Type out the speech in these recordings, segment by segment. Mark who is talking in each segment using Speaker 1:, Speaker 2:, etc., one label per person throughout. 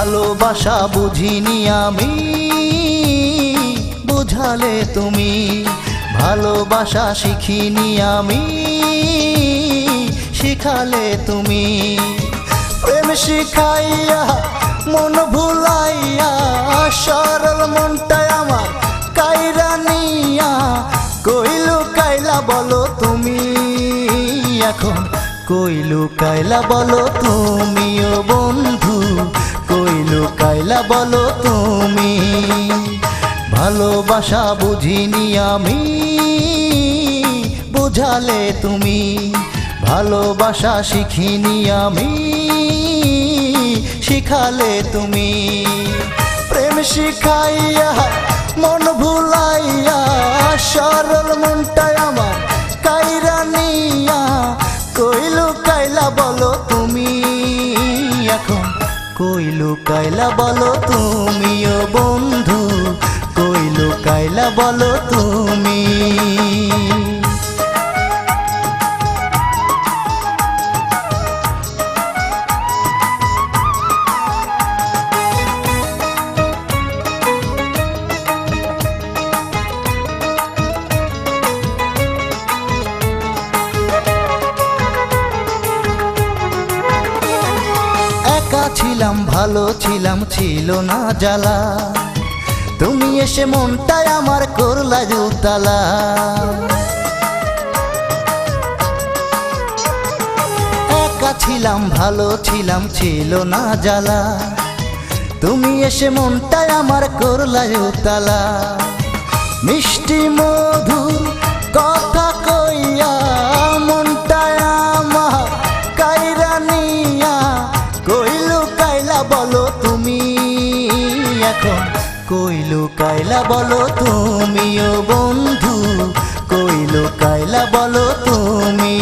Speaker 1: ভালোবাসা বুঝিনি আমি। বুঝালে তুমি, ভালোবাসা শিখিনি আমি। শিখালে তুমি, প্রেম শিখাইয়া, মন ভুলাইয়া, সরল মনটাই আমার কাইরা নিয়া। কইলু কাইলা বলো তুমি, এখন কইলু কাইলা বলো তুমিও বন্ধু। কইলু কাইলা বলো তুমি, ভালোবাসা বুঝিনি আমি, বুঝালে তুমি, ভালোবাসা শিখিনি আমি, শিখালে তুমি। প্রেম শিখাইয়া, মন ভুলাইয়া, সরল মনটাই আমার কাইরা নিয়া, কইলু কাইলা বলো তুমি, এখন কইলু কাইলা বলো তুমিও বন্ধু কইলু কাইলা বলো তুমি। ছিলাম, ভালো ছিলাম, ছিল না জ্বালা। তুমি এসে মনটাই আমার করলা জুতালা একা ছিলাম, ভালো ছিলাম, ছিল না জ্বালা। তুমি এসে মনটাই আমার করলা জুতালা মিষ্টি মধুর এখন কইলু কাইলা বলো তুমিও বন্ধু কইলু কাইলা বলো তুমি।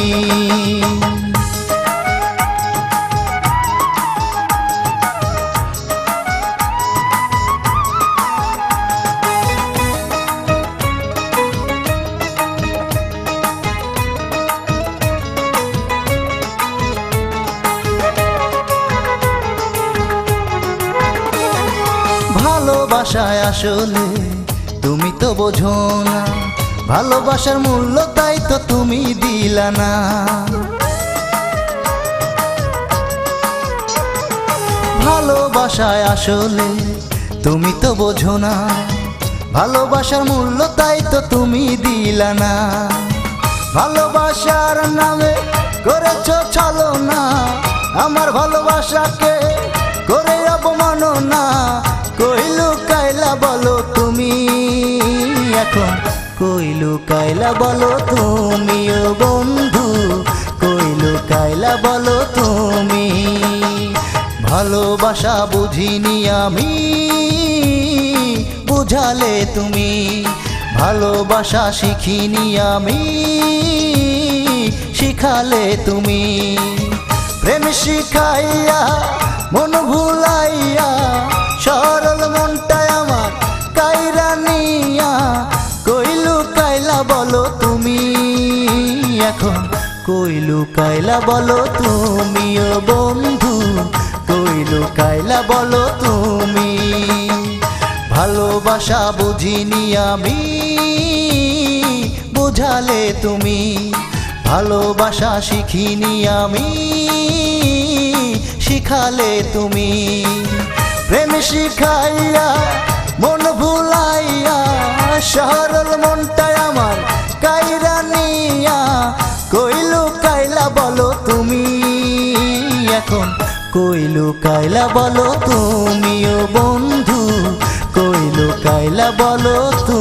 Speaker 1: ভালোবাসায় আসলে, তুমি তো বোঝো না। ভালোবাসার মূল্য তাই তো তুমি দিলা না। ভালোবাসায় আসলে, তুমি তো বোঝো না। ভালোবাসার মূল্য তাই তো তুমি দিলা না। ভালোবাসার নামে করেছ ছলো না আমার ভালোবাসাকে করে কইলু, কাইলা বলো তুমিও বন্ধু। কইলু, কাইলা বলো তুমি। ভালোবাসা বুঝিনি আমি। বুঝালে তুমি। ভালোবাসা শিখিনি আমি। শিখালে তুমি। প্রেম শিখাইয়া মন ভুলাইয়া কইলু, কাইলা বলো তুমিও বন্ধু। কইলু, কাইলা বলো তুমি। ভালোবাসা বুঝিনি আমি, বুঝালে তুমি। ভালোবাসা শিখিনি আমি, শিখালে তুমি। প্রেম শিখাইয়া, মন ভুলাইয়া, সরল মনটাই এখন কইলু কাইলা বলো তুমিও বন্ধু? কইলু কাইলা বলো তুমি